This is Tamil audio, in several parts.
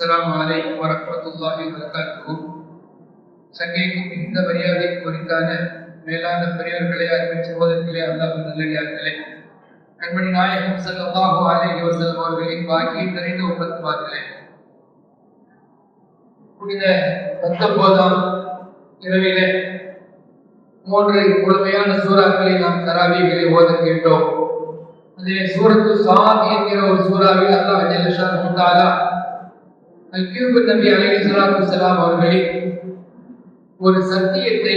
அஸ்லாம் வலைக்கும் வரமத்துல்லாஹி வரகாத்துகும் சங்கைக்கும் இந்த மரியாதை குறித்தான மேலான பெரியவர்களே அருமை சகோதரர்களே அல்லாஹ் நல்லடியார்களே. கண்மணி நாயகம் சல்லாஹு அலைஹி வசல்லம் அவர்களின் பாக்கியம் நிறைந்த உபத்துவார்களே புனித பத்தொன்பதாம் இரவிலே மூன்று முழுமையான சூறாக்களை நாம் தராவிகளை ஓத அதிலே சூரத்து சாத் என்கிற ஒரு சூறாவில் அல்லாஹ் ஜெல்லஷா முத்தாலா அக்யூபு நபி அலைஹி ஸலாத்து ஒரு சத்தியத்தை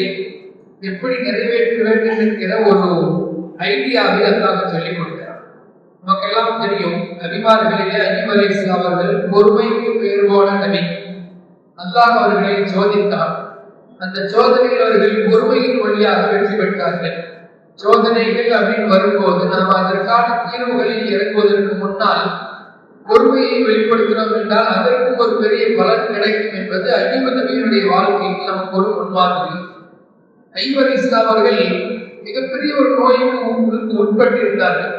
எப்படி நிறைவேற்ற வேண்டும் என்கிற ஒரு ஐடியாவை அல்லாஹ் சொல்லிக் கொடுக்கிறார் நமக்கெல்லாம் தெரியும் நபிமார்களிலே அஜீப் அலி இஸ்லாம் அவர்கள் பொறுமைக்கு பெயர் போன நபி. அல்லாஹ் அவர்களை சோதித்தார் அந்த சோதனையில் அவர்கள் பொறுமையின் வழியாக வெற்றி பெற்றார்கள். சோதனைகள் அப்படின்னு வரும்போது நாம் அதற்கான தீர்வுகளில் இறங்குவதற்கு முன்னால் பொறுமையை வெளிப்படுத்தினோம் என்றால் அதற்கும் ஒரு பெரிய பலன் கிடைக்கும் என்பது ஐயப்ப வாழ்க்கையில் நமக்கு ஒரு முன்மாதிரி ஐவர் இஸ்லாம் அவர்கள் மிகப்பெரிய ஒரு நோய்க்கு உட்பட்டிருந்தார்கள்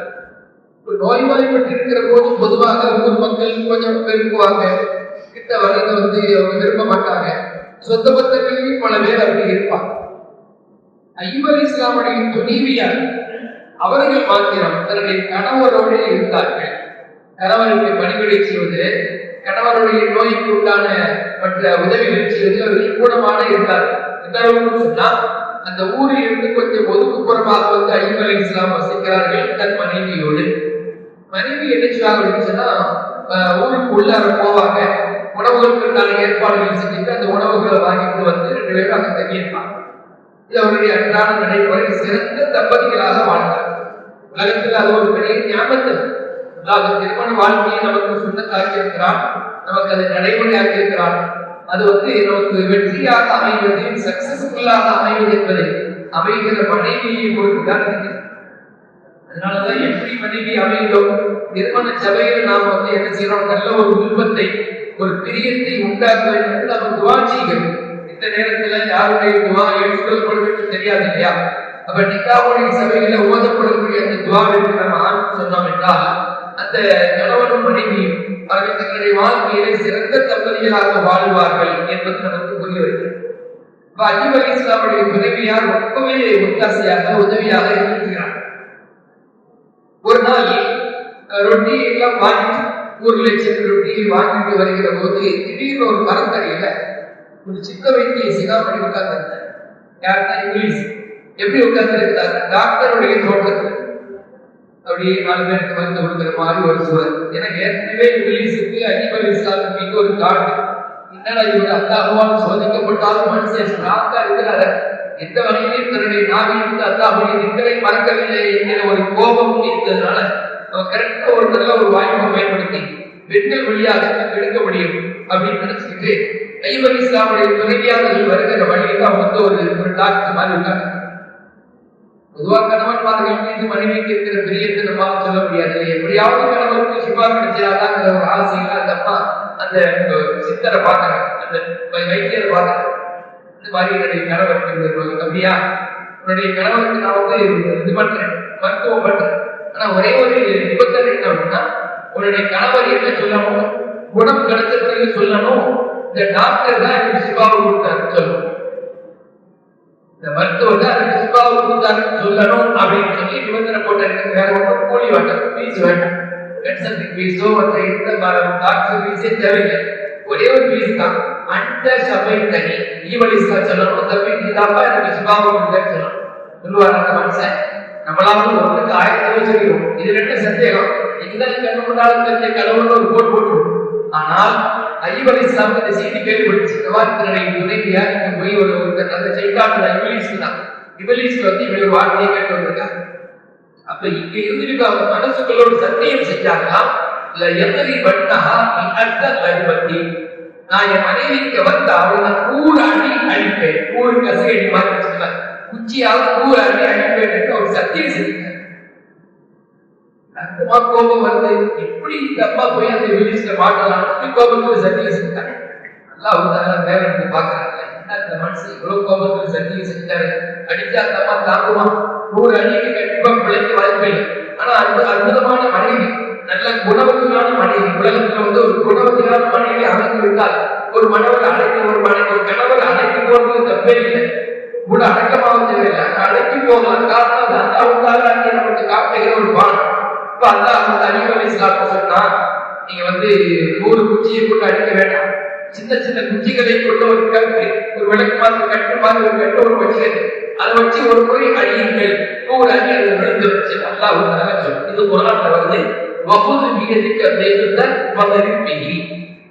ஒரு நோய்வாய்ப்பட்டிருக்கிற போது பொதுவாக ஊர் மக்கள் கொஞ்சம் பெருக்குவாங்க. கிட்ட வர்றதை வந்து அவங்க விரும்ப மாட்டாங்க. சொந்த பத்தங்களையும் பல பேர் அப்படி இருப்பாங்க. ஐவர் இஸ்லாமுடைய துணிவியார் அவர்கள் மாத்திரம் தன்னுடைய கணவரோடு இருந்தார்கள். கணவருக்கு பணிவிடை செய்வது கணவருடைய நோய்க்கு உண்டான மற்ற உதவிகள் செய்வது அவர்கள் கூடமாக இருந்தார் எந்த அளவுக்கு சொன்னால் அந்த ஊரில் இருந்து கொஞ்சம் ஒதுக்குப்புறமாக வந்து ஐயம் அலி இஸ்லாம் வசிக்கிறார்கள் தன் மனைவியோடு. மனைவி என்ன செய்வாங்க அப்படின்னு ஊருக்கு உள்ளார போவாங்க. உணவுகளுக்கான ஏற்பாடுகள் செஞ்சுட்டு அந்த உணவுகளை வாங்கிட்டு வந்து ரெண்டு பேரும் அங்க தங்கியிருப்பாங்க. இது அவருடைய அன்றாட நடைமுறை சிறந்த தம்பதிகளாக வாழ்ந்தார் உலகத்தில் அது ஒரு பெரிய ஞாபகம் அல்லாஹ் திருமண வாழ்க்கையை நமக்கு சொன்னதாக்கி இருக்கிறான். நமக்கு அதை நடைமுறையாக்கி இருக்கிறான். அது வந்து நமக்கு வெற்றியாக அமைவது சக்சஸ்ஃபுல்லாக அமைவது என்பதை அமைகிற மனைவியை பொறுத்துதான் அதனாலதான் எப்படி மனைவி அமைந்தோம்? திருமண சபையில் நாம் வந்து என்ன செய்யறோம்? நல்ல ஒரு விருப்பத்தை ஒரு பிரியத்தை உண்டாக்க வேண்டும் என்று நம்ம துவா செய்கிறோம் இந்த நேரத்துல யாருடைய துவா எடுத்துக்கொள்ளப்படுவது தெரியாது இல்லையா? அப்ப நிக்காவுடைய சபையில ஓதப்படக்கூடிய அந்த துவாவிற்கு நம்ம ஆரம்பம் சொன்னோம் என்றால் அந்த கணவனும் மனைவியும் அவர்கள் தங்களுடைய வாழ்க்கையிலே சிறந்த தம்பதிகளாக வாழ்வார்கள் என்பது நமக்கு புரிய வருகிறது. அஜிப் அலி இஸ்லாமுடைய துணைவியார் ரொம்பவே ஒத்தாசையாக உதவியாக இருக்கிறார் ஒரு நாள் ரொட்டி எல்லாம் வாங்கிட்டு ஊர்ல சென்று ரொட்டியை வாங்கிட்டு வருகிற போது திடீர்னு ஒரு மரத்தடியில ஒரு சிக்க வைத்திய சிகாமணி உட்கார்ந்து இருந்தார் யாருன்னா இங்கிலீஷ். எப்படி உட்கார்ந்து இருந்தார் டாக்டருடைய தோட்டத்தில். அப்படியே நாலு பேருக்கு மருந்து கொடுக்குற மாதிரி ஒரு சுவர் எனக்கு ஏற்கனவே இங்கிலீஷுக்கு அஜிபல் இஸ்லாமுக்கு ஒரு காட்டு என்னடா இவர் அல்லாஹுவால் சோதிக்கப்பட்டாலும் மனுஷன் ஸ்ட்ராங்கா இருக்கிறாரு? எந்த வகையிலும் தன்னுடைய நாவில் அல்லாஹுடைய திங்களை மறக்கவில்லை என்கிற ஒரு கோபம் இருந்ததுனால அவன் கரெக்டா ஒரு நல்ல ஒரு வாய்ப்பை பயன்படுத்தி பெண்கள் வழியாக எடுக்க முடியும் அப்படின்னு நினைச்சுக்கிட்டு ஐவர் இஸ்லாமுடைய துணைவியாளர்கள் வருகிற வழியில் அவங்க வந்து ஒரு ஒரு டாக்டர் மாதிரி இருக்காங்க. பொதுவாக கணவன்மார்கள் மீது மனைவிக்கு இருக்கிற பிரியத்தை நம்மால சொல்ல முடியாது. எப்படியாவது கணவனுக்கு சிவா கிடைச்சாதாங்கிற ஒரு ஆசையில அந்த அம்மா அந்த சித்தரை பார்க்கறாங்க. அந்த வைத்தியரை பார்க்கறாங்க. இந்த மாதிரி என்னுடைய கணவருக்கு அப்படியா உன்னுடைய கணவனுக்கு நான் வந்து இது பண்றேன் மருத்துவம் பண்றேன். ஆனா ஒரே ஒரு நிபந்தனை என்ன அப்படின்னா உன்னுடைய கணவர் என்ன சொல்லணும்? குணம் கிடைச்சதுன்னு சொல்லணும். இந்த டாக்டர் தான் எனக்கு சிபாவை கொடுத்தாரு சொல்லணும். இந்த மருத்துவர் தான் அதுக்கு சிபாவை கொடுத்தாருன்னு சொல்லணும் அப்படின்னு சொல்லி நிபந்தனை போட்டு எனக்கு வேற ஒன்றும் கூலி வேண்டாம் ஃபீஸ் வேண்டாம் கன்சல்டிங் ஃபீஸோ மற்ற எந்த டாக்டர் ஃபீஸே தேவையில்லை ஒரே ஒரு ஃபீஸ் தான் அந்த சபை தனி ஈவலிஸ்கா சொல்லணும் தம்பி நீ தாப்பா எனக்கு சிபாவை கொடுத்தேன்னு சொல்லணும் சொல்லுவார் அந்த மனுஷன் நம்மளாவது ஒன்றுக்கு ஆயிரத்தி வச்சிருக்கோம் இது ரெண்டு சந்தேகம் எங்க கண்ணு முன்னாலும் தெரிஞ்ச கடவுள்னு ஒரு போட் போட்டுரும் ஆனால் ஐவல் இஸ்லாம் இந்த செய்தி கேள்விப்பட்டு கவாத்தினுடைய துணைவியா போய் ஒரு அந்த சைக்கான இபிலிஸ் தான். இபிலிஸ் வந்து இப்படி ஒரு வார்த்தையை கேட்டு வந்திருக்காங்க அப்ப இங்க இருந்துட்டு அவங்க மனசுக்குள்ள ஒரு சத்தியம் செஞ்சாங்கன்னா இல்ல எத்தனை வட்டா நீ அடுத்த நான் என் மனைவிக்கு வந்து அவளை நான் கூறு அடி அழிப்பேன். கூறு கசையடி மாதிரி குச்சியாவது குச்சியால் கூறு அடி அழிப்பேன் என்று ஒரு சத்தியம் செஞ்சாங்க கோபம் வந்து எப்படி இந்த அம்மா போய் அந்த வில்லேஜ்ல மாட்டலாம். கோபத்துல சத்தியம் செஞ்சாங்க நல்லா வந்து வேற இருந்து பாக்குறாங்க அந்த மனுஷன் இவ்வளவு கோபத்துல சத்தியம் செஞ்சாரு அடிச்சா அந்த அம்மா தாங்குமா? நூறு அடிக்கு கண்டிப்பா பிழைக்க வாய்ப்பு இல்லை. ஆனா அந்த அற்புதமான மனைவி. நல்ல குணவத்தினான மனைவி. உலகத்துல வந்து ஒரு குணவத்தினான மனைவி அமைந்து விட்டால் ஒரு மனவர் அழைத்து ஒரு மனைவி ஒரு கணவர் அழைத்து போறது தப்பே இல்லை. கூட அடக்கமாக தேவையில்லை அழைக்கி போகலாம். காரணம் அது அல்லாவுக்காக அங்கே நமக்கு காட்டுகிற ஒரு பானம். அப்ப அல்லாஹ் வந்து அலிவலி இஸ்லாத்தை சொன்னா நீங்க வந்து நூறு குச்சியை போட்டு அடிக்க வேண்டாம். சின்ன சின்ன குச்சிகளை கொண்டு ஒரு கட்டு ஒரு விளக்கு மாதிரி கட்டு மாதிரி ஒரு கட்டு ஒரு வச்சு அதை வச்சு ஒரு முறை அழியுங்கள் நூறு அடி அது விழுந்து வச்சு அல்லாஹ் சொல்லு. இது குரான்ல வந்து வகுது மிகதிக்கு அந்த வதரிப்பிகி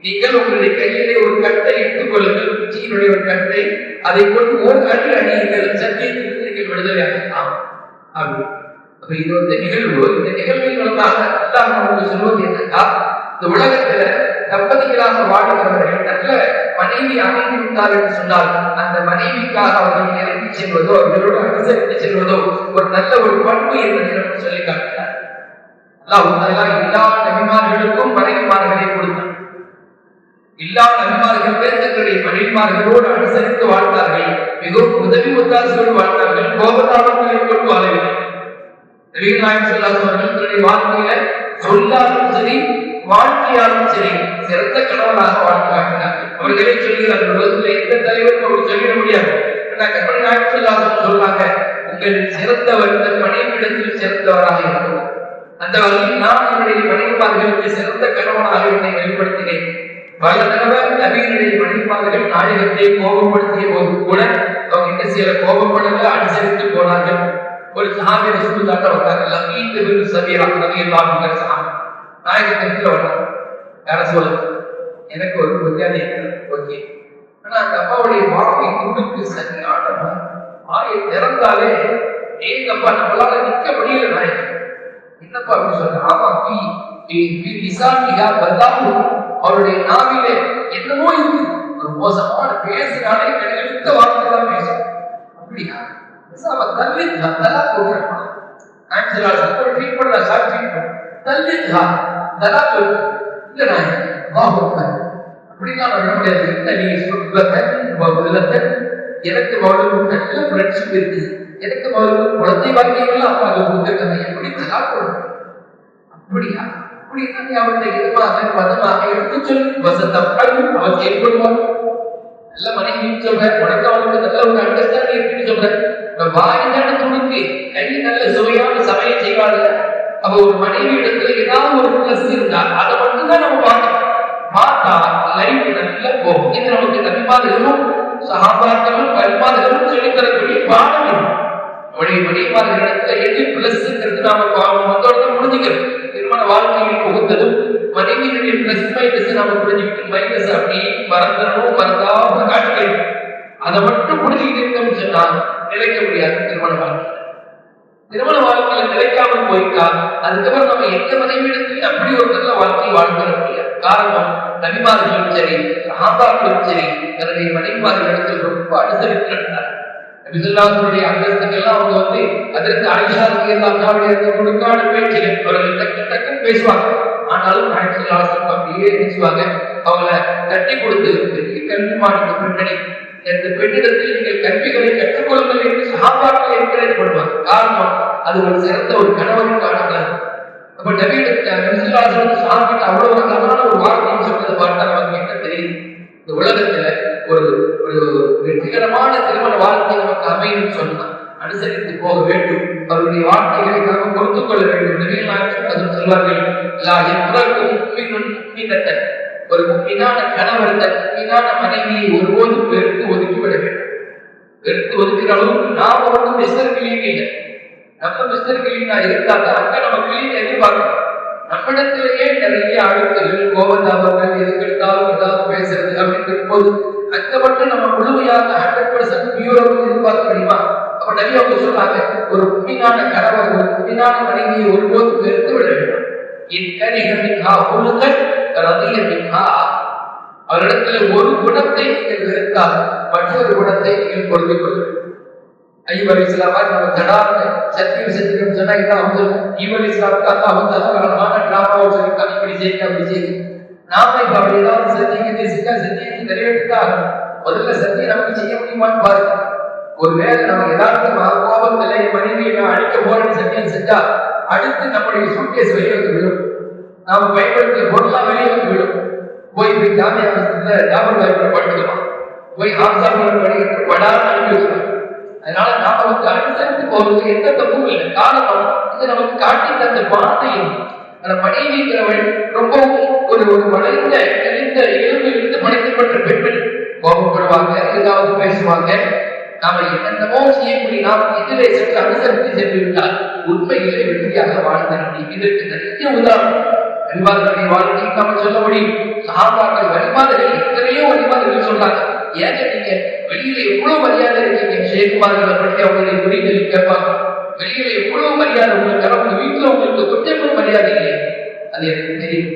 நீங்கள் உங்களுடைய கையிலே ஒரு கட்டை எடுத்துக் கொள்ளுங்கள். குச்சியினுடைய ஒரு கட்டை அதை கொண்டு ஒரு அடி அடியுங்கள். சத்தியத்திற்கு நீங்கள் விடுதலை ஆகலாம் அப்படி இது வந்து நிகழ்வு. இந்த நிகழ்வின் மூலமாக அல்லாஹ் அவர்கள் சொல்வது என்னன்னா இந்த உலகத்துல தம்பதிகளாக வாழ்கிறவர்கள் நல்ல மனைவி அமைந்து விட்டார் என்று சொன்னால் அந்த மனைவிக்காக அவர்கள் இறங்கி செல்வதோ அவர்களோடு அனுசரித்து செல்வதோ ஒரு நல்ல ஒரு பண்பு என்பதை நமக்கு சொல்லி காட்டுகிறார். அல்லாஹ் எல்லா நபிமார்களுக்கும் மனைவிமார்களை கொடுத்தார் எல்லா நபிமார்கள் தங்களுடைய மனைவிமார்களோடு அனுசரித்து வாழ்ந்தார்கள் மிகவும் உதவி ஒத்தாசோடு வாழ்ந்தார்கள் கோபதாபங்களை கொண்டு வாழவில்லை. நபிகளாயம் வாழ்க்கையில சொல்லாலும் சரி வாழ்க்கையாலும் சரி சிறந்த கணவனாக வாழ்ந்து அவர்களே சொல்கிறார்கள் உலகத்தில் எந்த தலைவரும் அப்படி சொல்லிட முடியாது கற்பனை சொல்லாதவர்கள் சொல்றாங்க உங்கள் சிறந்தவர் இந்த மனைவியிடத்தில் சிறந்தவராக இருக்கிறார் அந்த வகையில் நான் என்னுடைய மனைவிமார்களுக்கு சிறந்த கணவனாக என்னை வெளிப்படுத்தினேன் பல தடவை நபியினுடைய மனைவிமார்கள் நாயகத்தை கோபப்படுத்திய போது கூட அவங்க என்ன செய்யல கோபப்படல அனுசரித்து போனார்கள் ஒரு சஹாபி ரசூலுல்லாஹ் வந்தாங்க லகீத் பின் சபீரா ரலியல்லாஹு அன்ஹு சஹாபி நாயகத்திற்கு வந்தாங்க யார சொல்ல எனக்கு ஒரு மரியாதை ஓகே. ஆனா அந்த அப்பாவுடைய வாக்கை துடுக்கு சரியான வாயை திறந்தாலே ஏங்கப்பா நம்மளால நிக்க முடியல நாயகன் என்னப்பா அப்படின்னு சொல்ற ஆமா பி அவருடைய நாவிலே என்னமோ இருக்கு. ஒரு மோசமான பேசினாலே எழுத்த வார்த்தை தான் பேசும் அவ தள்ளி தலா போடுறான் ஆக்சுவலா சப்போர்ட் ட்ரீட் பண்ண சார் ட்ரீட் பண்ண தள்ளி தலா போடு இல்ல நான் வாங்க அப்படிலாம் பண்ண முடியாது என்ன நீங்க சொல்லுங்க எனக்கு மகளுக்கும் நல்ல ஃப்ரெண்ட்ஷிப் இருக்கு எனக்கு மகளுக்கும் குழந்தை பாக்கியங்கள் அப்பா கொடுத்துருக்காங்க எப்படி தலா போடுறேன் அப்படியா அப்படின்னா நீ அவருடைய இதமாக பதமாக எடுத்து சொல்லி வசந்தம் அவர் செயல்படுவார் நல்ல மனைவி சொல்ற உனக்கு அவனுக்கு நல்ல ஒரு அண்டர்ஸ்டாண்டிங் இருக்குன்னு சொல்ற இப்ப வாய் தானே துணுக்கு. கை நல்ல சுவையான சமையல் செய்வாள் அப்ப ஒரு மனைவி இடத்துல ஏதாவது ஒரு பிளஸ் இருந்தா அதை மட்டும் தான் நம்ம பார்க்கணும். பார்த்தா லைஃப் நல்லா போகும். இது நமக்கு நபிமார்களும் சகாபாக்களும் பரிமார்களும் சொல்லித் தரக்கூடிய பாடம் இது. அவருடைய இடத்துல எது பிளஸ்ங்கிறது நாம வந்தோட முடிஞ்சுக்கிறோம் திருமண வாழ்க்கையில் புகுந்ததும் மனைவியினுடைய பிளஸ் மைனஸ் நாம புரிஞ்சுக்கிட்டு மைனஸ் அப்படி மறந்துடணும் மறந்தாம காட்டுகிறோம் அதை மட்டும் புரிஞ்சுக்கிட்டு சொன்னால் சொன்னா நிலைக்க முடியாது திருமண வாழ்க்கை. திருமண வாழ்க்கையில நிலைக்காமல் போயிட்டா அதுக்கப்புறம் நம்ம எந்த மனைவியிடத்திலும் அப்படி ஒரு நல்ல வாழ்க்கை வாழ்ந்துட முடியாது. காரணம் நபிமார்களும் சரி சகாபாக்களும் சரி தன்னுடைய மனைவிமார்களிடத்தில் ரொம்ப அனுசரித்திருந்தார் நடந்தார். நபிசுல்லாவுடைய அந்தஸ்துக்கெல்லாம் அவங்க வந்து அதற்கு ஆயிஷாவுக்கு எல்லாம் இருந்த கொடுக்கான பேச்சுகள். அவர்கள் டக்கு டக்குன்னு பேசுவாங்க. ஆனாலும் ஆயிஷாசம் அப்படியே பேசுவாங்க. அவங்கள தட்டி கொடுத்து பெரிய கல்விமானுக்கு பின்னணி எந்த பெண்ணிடத்தில் நீங்கள் கல்விகளை கற்றுக்கொள்ளுங்கள் என்று சகாபாக்கள் என்கரேஜ் பண்ணுவாங்க காரணம் அது ஒரு சிறந்த ஒரு கணவனுக்கான கருத்து அப்ப நவீன சாப்பிட்டு அவ்வளவு அழகான ஒரு வார்த்தையை சொன்னதை பார்த்தா நமக்கு என்ன தெரியுது இந்த உலகத்துல ஒரு ஒரு வெற்றிகரமான திருமண வாழ்க்கை நமக்கு அமையும் சொன்னா அனுசரித்து போக வேண்டும். அவருடைய வார்த்தைகளை நாம் பொறுத்துக் கொள்ள வேண்டும். நவீன சொல்வார்கள் எல்லா எவ்வளவு ஒரு முக்கியமான கணவர் தன் முக்மினான மனைவியை ஒருபோதும் வெறுத்து ஒதுக்கிவிட வேண்டும். வெறுத்து ஒதுக்கிற அளவுக்கு நாம் ஒன்றும் மிஸ்டர் கிளீன் இல்லை நம்ம மிஸ்டர் கிளீனா இருந்தாங்க அங்க நம்ம கிளீன் எதிர்பார்க்கணும். நம்மிடத்திலேயே நிறைய அழுத்தங்கள் கோபதாபங்கள் எதுக்கெடுத்தாலும் ஏதாவது பேசுறது அப்படின்ற போது அங்க மட்டும் நம்ம முழுமையாக ஹண்ட்ரட் பர்சன்ட் பியூரோக்கு எதிர்பார்க்க முடியுமா? அப்ப நிறைய அவங்க சொல்றாங்க ஒரு உண்மையான கணவர் ஒரு உண்மையான மனைவியை ஒருபோது வெறுத்து விட வேண்டும் இக்கரிகமிகா ரதிய ரதியமிகா அவரிடத்தில் ஒரு குணத்தை நீங்கள் வெறுத்தால் மற்றொரு குணத்தை நீங்கள் பொருந்திக் கொள்ளுங்கள். வேண்டும் ஐவர் இஸ்லாமா நம்ம ஜடார்னு சத்தியம் செஞ்சுக்கணும் சொன்னா என்ன வந்து ஈவல் இஸ்லாமுக்கு அந்த வந்து அழகான டிராமாவை சொல்லியிருக்காங்க இப்படி செய்யுங்க அப்படி செய்யுங்க. நாம இப்ப அப்படி ஏதாவது சத்தியங்க செஞ்சா சத்தியத்தை நிறைவேற்றிதான் முதல்ல சத்தியம் நமக்கு செய்ய முடியுமான்னு பாருங்க. ஒருவேளை நம்ம யதார்த்தமாக கோபத்திலே மனைவியை நான் அழிக்க போறேன்னு சத்தியம் செஞ்சா அடுத்து நம்முடைய சூட்கேஸ் வெளியே வந்து விடும் நாம பயன்படுத்திய பொருளாக வெளியே வந்து விடும் போய் போய் ஜாமியா மஸ்ஜித்ல ஜாபர் பாய் படுத்துக்கலாம். போய் ஹாம்சா படிக்கிற படாமல் அனுப்பி அதனால நாம வந்து அனுசரித்து போவதுக்கு எந்த தப்பும் இல்லை. காரணம் இது நமக்கு காட்டி தந்த பாதையும் அந்த பணியை வைக்கிறவள் ரொம்பவும் ஒரு ஒரு வளைந்த நெளிந்த எலும்பு இருந்து படைக்கப்பட்ட பெண்கள். கோபப்படுவாங்க ஏதாவது பேசுவாங்க. நாம என்னென்னமோ செய்யக்கூடிய நாம் இதிலே சற்று அனுசரித்து சென்று விட்டால் உண்மையிலே வெற்றியாக வாழ்ந்த முடியும் இதற்கு நிறைய உதாரணம். வழிபாடுகளை வாழ்க்கை நம்ம சொல்ல முடியும் சாப்பாக்கள் வழிபாடுகள் எத்தனையோ வழிபாடுகள் சொல்றாங்க. ஏங்க நீங்க வெளியில எவ்வளவு மரியாதை இருக்கீங்க? ஜெயக்குமார்கள் பற்றி அவங்களுடைய குறிகள் கேட்பாங்க. வெளியில எவ்வளவு மரியாதை உங்களுக்கு? அவங்க வீட்டுல உங்களுக்கு கொஞ்சம் கூட மரியாதை இல்லையா. அது எனக்கு தெரியும்.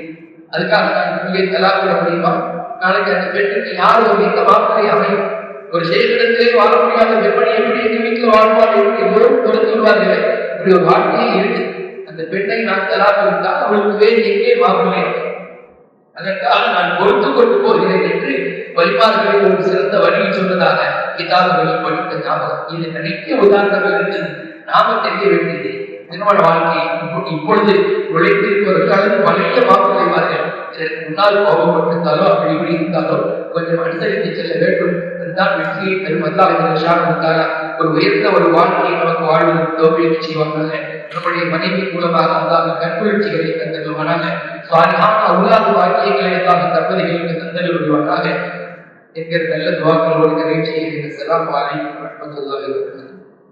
அதுக்காக நான் இங்கே தலாவிட முடியுமா? நாளைக்கு அந்த பெண்ணுக்கு யார் ஒரு இந்த மாப்பிளை அமையும்? ஒரு செயல் வாழ முடியாத பெண்மணி எப்படி எங்க வீட்டுல வாழ்வார் என்று எல்லோரும் கொடுத்து விடுவார்கள் இப்படி ஒரு வாழ்க்கையே இருக்கு அந்த பெண்ணை நான் தலாக இருந்தால் அவளுக்கு வேறு எங்கே மாப்பிள்ளை அதற்காக நான் பொறுத்து கொண்டு போகிறேன் என்று வழிபாடுகளில் ஒரு சிறந்த வழியை சொன்னதாக கிதாபுகளில் படித்த ஞாபகம். இது நிறைய உதாரணங்கள் இருந்தது நாம தெரிய வேண்டியது. திருமண வாழ்க்கை இப்போ- இப்பொழுது உழைத்திருப்பவர்கள் அல்லது பழைய மாப்பிள்ளைமார்கள் இதற்கு முன்னால் கோபப்பட்டிருந்தாலோ அப்படி இப்படி இருந்தாலோ கொஞ்சம் அனுசரித்து செல்ல வேண்டும். அதுதான் வெற்றியை பெறும் அல்லாஹ் ஷானுக்காக ஒரு உயர்ந்த ஒரு வாழ்க்கையை நமக்கு வாழ்வதற்கு தோல்வி செய்வாங்க நம்முடைய மனைவி மூலமாக அல்லாஹ் கண்குளிர்ச்சிகளை தந்தருவானாக சுவாரியான அல்லாத வாக்கியங்களை எல்லாம் தற்பதிகளுக்கு தந்தருவானாக என்கிற நல்ல துவாக்களோடு நிறைவேற்றிய இந்த செலாம் அலைக்கும் வரமத்துல்லாஹி வபரகாத்துஹு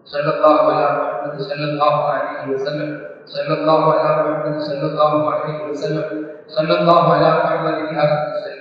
ஸல்லல்லாஹு அலா முஹம்மது ஸல்லல்லாஹு அலைஹி வஸல்லம். ஸல்லல்லாஹு அலா முஹம்மது ஸல்லல்லாஹு அலைஹி வஸல்லம். ஸல்லல்லாஹு அலா முஹம்மது யா ரசூல்